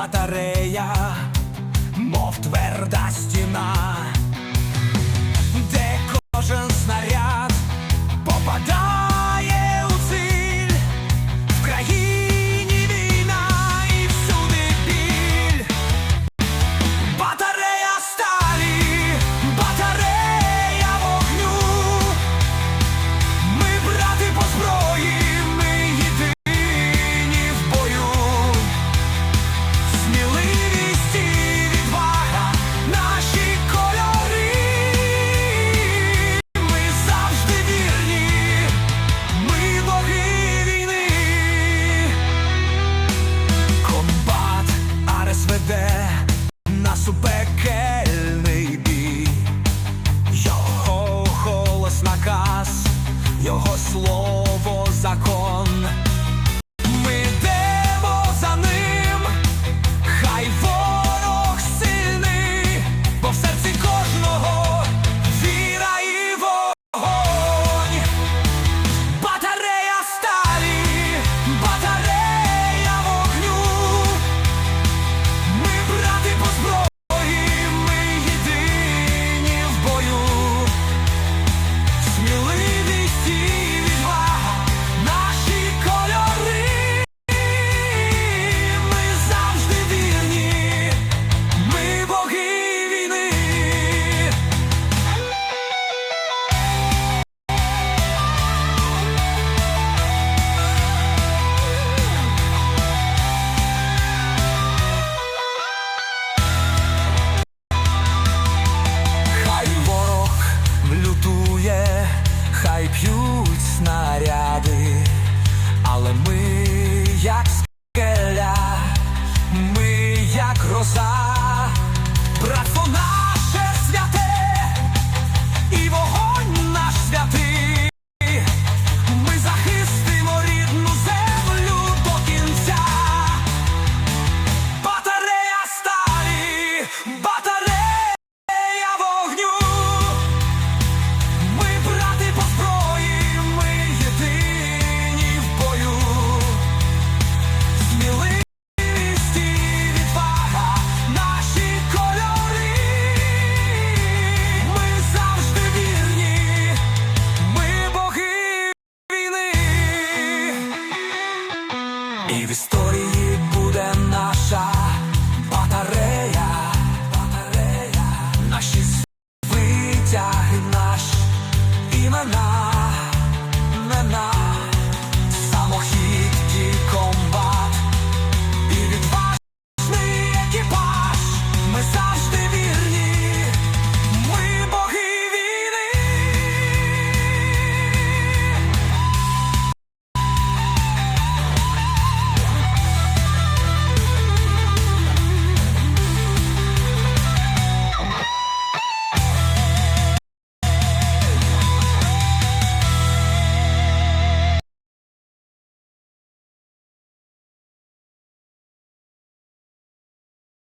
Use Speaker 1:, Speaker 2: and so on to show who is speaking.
Speaker 1: батарея, мов тверда стіна. його слово закон. П'ють снаряди, але ми як скеля, ми як гроза.